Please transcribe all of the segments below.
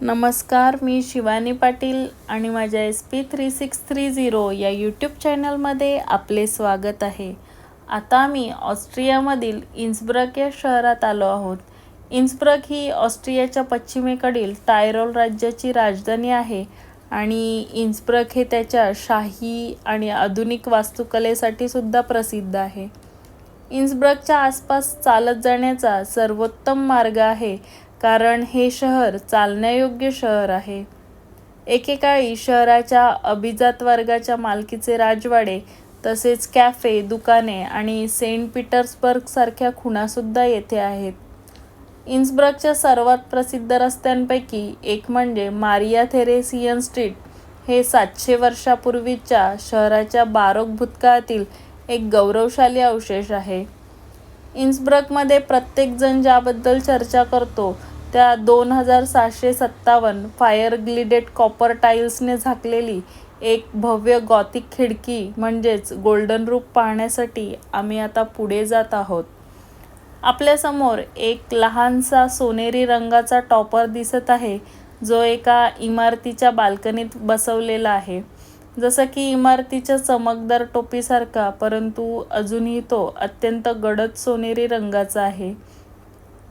नमस्कार मी शिवानी पाटील आणि माझ्या S P three six three zero या यूट्यूब चॅनलमध्ये आपले स्वागत आहे. आता मी ऑस्ट्रियामधील इन्सब्रक या शहरात आलो आहोत. इन्स्ब्रक ही ऑस्ट्रियाच्या पश्चिमेकडील टायरोल राज्याची राजधानी आहे आणि इन्सब्रक हे त्याच्या शाही आणि आधुनिक वास्तुकलेसाठी सुद्धा प्रसिद्ध आहे. इन्स्ब्रकच्या आसपास चालत जाण्याचा सर्वोत्तम मार्ग आहे कारण हे शहर चालण्यायोग्य शहर आहे. एकेकाळी शहराच्या अभिजात वर्गाच्या मालकीचे राजवाडे तसेच कॅफे दुकाने आणि सेंट पीटर्सबर्गसारख्या खुणासुद्धा येथे आहेत. इन्सब्रगच्या सर्वात प्रसिद्ध रस्त्यांपैकी एक म्हणजे मारिया थेरेसियन स्ट्रीट. हे सातशे वर्षापूर्वीच्या शहराच्या बारोक भूतकाळातील एक गौरवशाली अवशेष आहे. इन्सब्रकमध्ये प्रत्येकजण ज्याबद्दल चर्चा करतो त्या दोन हजार सहाशे सत्तावन्न फायर ग्लिडेड कॉपर टाईल्सने झाकलेली एक भव्य गॉथिक खिडकी म्हणजेच गोल्डन रूप पाहण्यासाठी आम्ही आता पुढे जात आहोत. आपल्यासमोर एक लहानसा सोनेरी रंगाचा टॉपर दिसत आहे जो एका इमारतीच्या बाल्कनीत बसवलेला आहे. जसं की इमारतीच्या चमकदार टोपीसारखा परंतु अजूनही तो अत्यंत गडद सोनेरी रंगाचा आहे.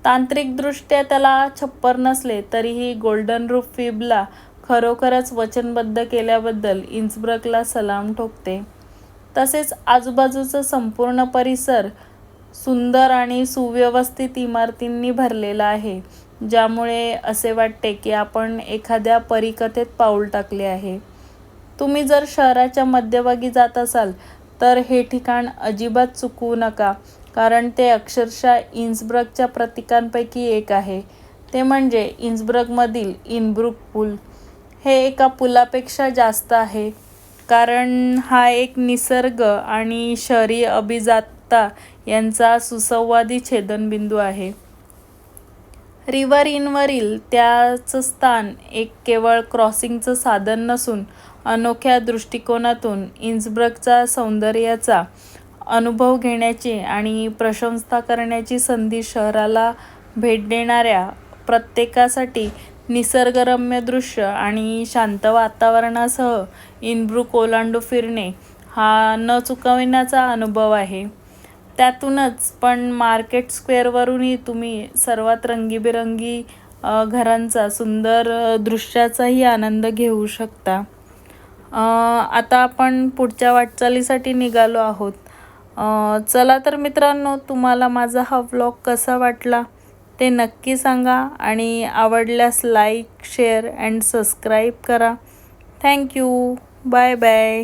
तांत्रिकदृष्ट्या त्याला छप्पर नसले तरीही गोल्डन रूफ फिबला खरोखरच वचनबद्ध केल्याबद्दल इन्सब्रकला सलाम ठोकते. तसेच आजूबाजूचा संपूर्ण परिसर सुंदर आणि सुव्यवस्थित इमारतींनी भरलेला आहे ज्यामुळे असे वाटते की आपण एखाद्या परिकथेत पाऊल टाकले आहे. तुम्ही जर शहराच्या मध्यभागी जात असाल तर हे ठिकाण अजिबात चुकवू नका. कारण ते अक्षरशः इन्सब्रगच्या प्रतीकांपैकी एक आहे. ते म्हणजे इन्सब्रगमधील इनब्रुक पूल. हे एका पुलापेक्षा जास्त आहे. कारण हा एक निसर्ग आणि शहरी अभिजातता यांचा सुसंवादी छेदनबिंदू आहे. रिव्हर इनवरील त्याचं स्थान एक केवळ क्रॉसिंगचं साधन नसून अनोख्या दृष्टिकोनातून इन्सब्रकचा सौंदर्याचा अनुभव घेण्याची आणि प्रशंसा करण्याची संधी शहराला भेट देणाऱ्या प्रत्येकासाठी निसर्गरम्य दृश्य आणि शांत वातावरणासह इनब्रुक ओलांडू फिरणे हा न चुकविण्याचा अनुभव आहे. त्यातूनच पण मार्केट स्क्वेअरवरूनही तुम्ही सर्वात रंगीबेरंगी घरांचा सुंदर दृश्याचाही आनंद घेऊ शकता. आता आपण पुढच्या वाटचालीसाठी निघालो आहोत. चला तर मित्रांनो तुम्हाला माझा हा व्लॉग कसा वाटला ते नक्की सांगा आणि आवडल्यास लाईक शेअर अँड सबस्क्राईब करा. Thank you bye bye